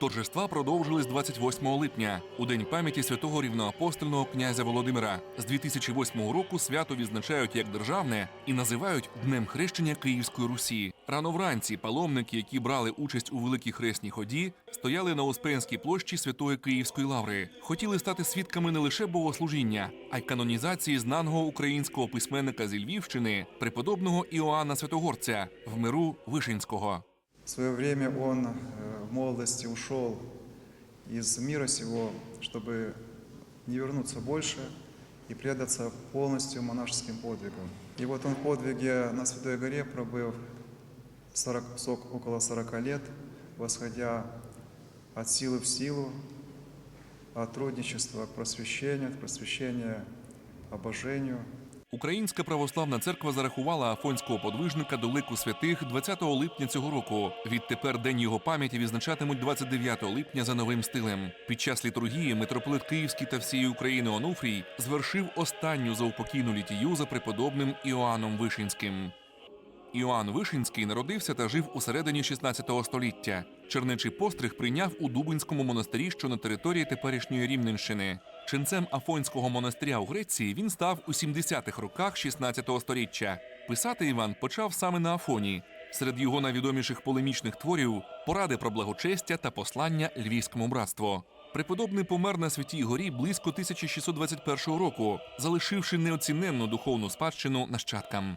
Торжества продовжились 28 липня, у день пам'яті святого рівноапостольного князя Володимира. З 2008 року свято відзначають як державне і називають Днем хрещення Київської Русі. Рано вранці паломники, які брали участь у великій хресній ході, стояли на Успенській площі Святої Київської лаври. Хотіли стати свідками не лише богослужіння, а й канонізації знаного українського письменника зі Львівщини, преподобного Іоанна Святогорця в миру Вишинського. В свое время он э, молодости ушел из мира сего, чтобы не вернуться больше и предаться полностью монашеским подвигам. И вот он в подвиге на Святой горе пробыв 40, сок- около 40 лет, восходя от силы в силу, от трудничества к просвещению, от просвещения обожению – Українська православна церква зарахувала афонського подвижника до лику святих 20 липня цього року. Відтепер день його пам'яті відзначатимуть 29 липня за новим стилем. Під час літургії митрополит Київський та всієї України Онуфрій звершив останню заупокійну літію за преподобним Іоанном Вишинським. Іоанн Вишинський народився та жив у середині 16 століття. Чернечий постриг прийняв у Дубинському монастирі, що на території теперішньої Рівненщини. Ченцем Афонського монастиря у Греції він став у 70-х роках 16-го століття. Писати Іван почав саме на Афоні. Серед його найвідоміших полемічних творів поради про благочестя та послання львівському братству. Преподобний помер на святій горі близько 1621 року, залишивши неоціненну духовну спадщину нащадкам.